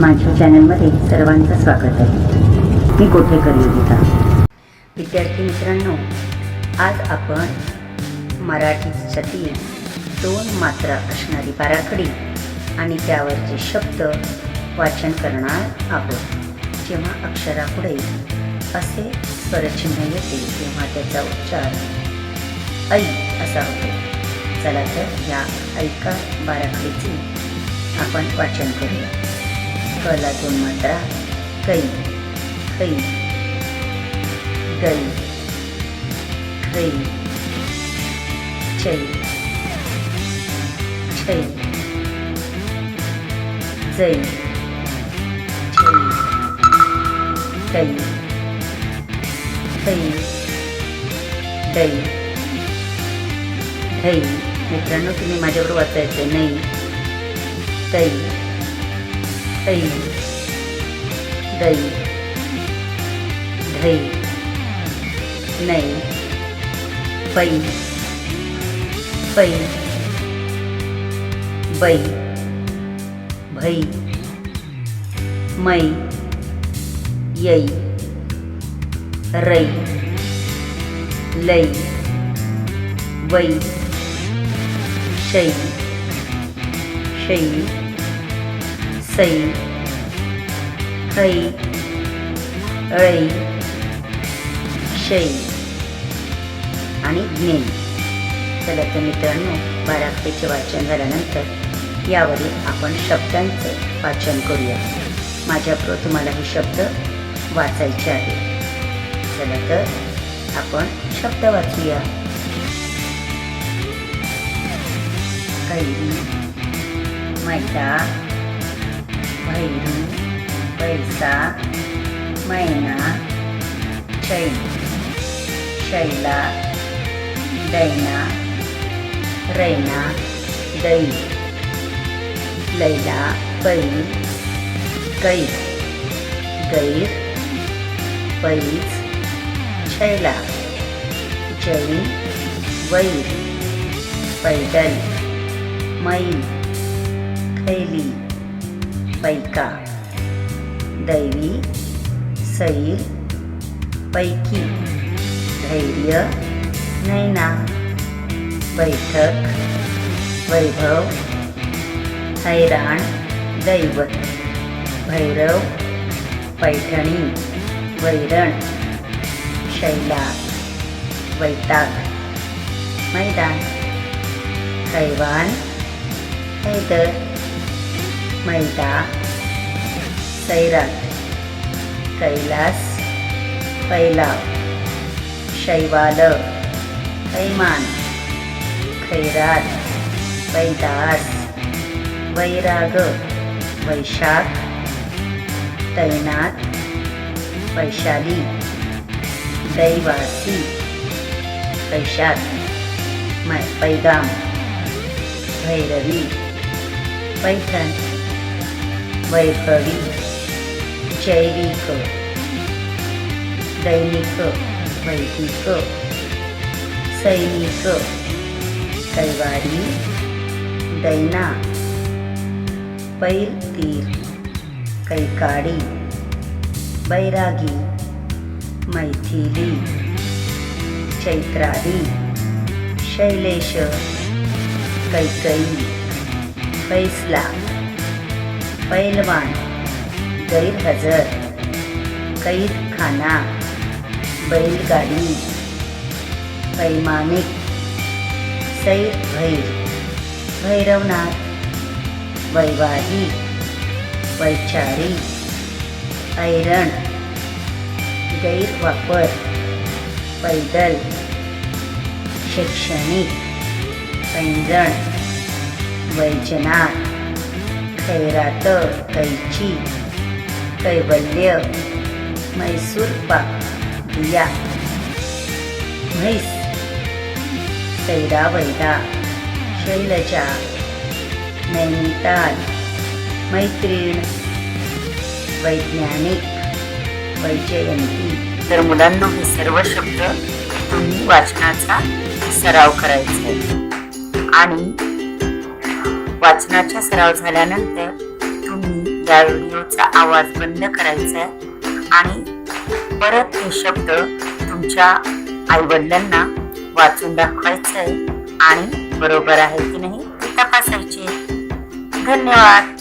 माझ्या चॅनलमध्ये सर्वांचं स्वागत आहे. मी कोठेकर योगिता विद्यार्थी मित्रांनो आज आपण मराठीसाठी दोन मात्रा असणारी बाराखडी आणि त्यावरचे शब्द वाचन करणार आहोत. जेव्हा अक्षरापुढे असे स्वरचिन्ह येते तेव्हा त्याचा उच्चार ऐ असा होतो. चला तर या ऐका बाराखडीचे आपण वाचन करूया. कला दोन मात्रा कै कै गै खै चै छै जै छै कै थै दै धै मित्रांनो तुम्ही माझ्याबरोबर वाचायचं नाही तै ऐ दै धै नै पै पै बै भै मै यै रै लै वै शै शै सई खै ळै शै आणि ज्ञेय चला तर मित्रांनो बाराखडीचे वाचन झाल्यानंतर यावरील आपण शब्दांचं वाचन करूया. माझ्याबरोबर तुम्हाला हे शब्द वाचायचे आहे चला तर आपण शब्द वाचूया. कैरी मैदा. भैरू पैसा मैना चैन शैला दैना रैना दै लैला बैल गैर गैर पैज छैला जैन वैर पैदल मैल खैली। पैका दैवी सैल पैकी धैर्य नैना बैठक वैभव हैराण दैवत भैरव पैठणी वैरण शैला वैताग मैदान हैवान हैदर मैदा सैराट कैलास पैलाव शैवाल कैमान खैरात पैदास वैराग वैशाख तैनात वैशाली दैवासी पैशात मै पैगाम भैरवी पैठण. वैभवी जैविक दैनिक वैदिक सैनिक कैवारी दैना पैतीर कैकाडी बैरागी मैथिली चैत्राली शैलेश कैकई फैसला। पैलवान गैरहजर कैद खाना बैलगाडी पैमानिक सैर भैर भैरवनाथ वैवाहिक वैचारी ऐरण गैरवापर पैदल शैक्षणिक पैंजण वैजनाथ खैरात कैची कैवल्य मैसूर पाक दिया म्हैस सैरा वैदा शैलजा नैनिताल मैत्रीण वैज्ञानिक वैजयंती. तर मुलांना हे सर्व शब्द तुम्ही वाचनाचा सराव करायचा आहे. आणि वाचनाचा सराव झाल्यानंतर तुम्ही या व्हिडिओचा आवाज बंद करायचा आहे आणि परत हे शब्द तुमच्या आईवडिलांना वाचून दाखवायचं आहे आणि बरोबर आहे की नाही ते तपासायचे. धन्यवाद.